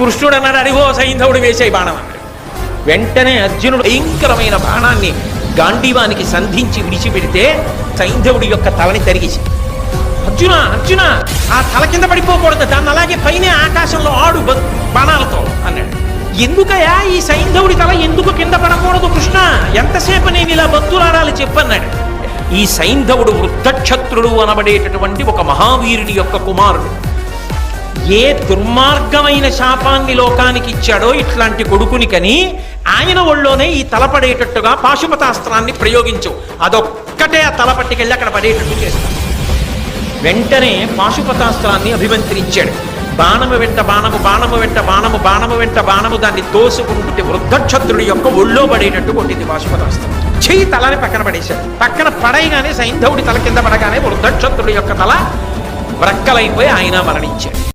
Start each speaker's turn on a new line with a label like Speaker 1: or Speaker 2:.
Speaker 1: కృష్ణుడు అన్నాడు అడిగో సైంధవుడు వేసే బాణం అన్నాడు వెంటనే అర్జునుడు భయంకరమైన బాణాన్ని గాంధీవానికి సంధించి విడిచిపెడితే సైంధవుడి యొక్క తలని తరిగేసి అర్జున అర్జున ఆ తల కింద పడిపోకూడదు దాన్ని అలాగే పైన ఆకాశంలో ఆడు బ- బాణాలతో అన్నాడు. ఎందుకయా ఈ సైంధవుడి తల ఎందుకు కింద పడకూడదు కృష్ణ? ఎంతసేపు నేను ఇలా బతులాడాలి చెప్పన్నాడు. ఈ సైంధవుడు వృద్ధక్షత్రుడు అనబడేటటువంటి ఒక మహావీరుని యొక్క కుమారుడు. ఏ దుర్మార్గమైన శాపాన్ని లోకానికి ఇచ్చాడో ఇట్లాంటి కొడుకునికని ఆయన ఒళ్ళోనే ఈ తలపడేటట్టుగా పాశుపతాస్త్రాన్ని ప్రయోగించు. అదొక్కటే ఆ తలపట్టుకెళ్ళి అక్కడ పడేటట్టు చేస్తాడు. వెంటనే పాశుపతాస్త్రాన్ని అభిమంత్రించాడు బాణము వెంట బాణము బాణము వెంట బాణము బాణము వెంట బాణము దాన్ని తోసుకుంటుంటే వృద్ధక్షత్రుడి యొక్క ఒళ్ళో పడేటట్టు కొట్టింది పాశుపతాస్త్రం. చెయ్యి తలని పక్కన పడేశాడు. పక్కన పడైగానే సైంధవుడి తల కింద పడగానే వృద్ధక్షత్రుడి యొక్క తల వ్రక్కలైపోయి ఆయన మరణించాడు.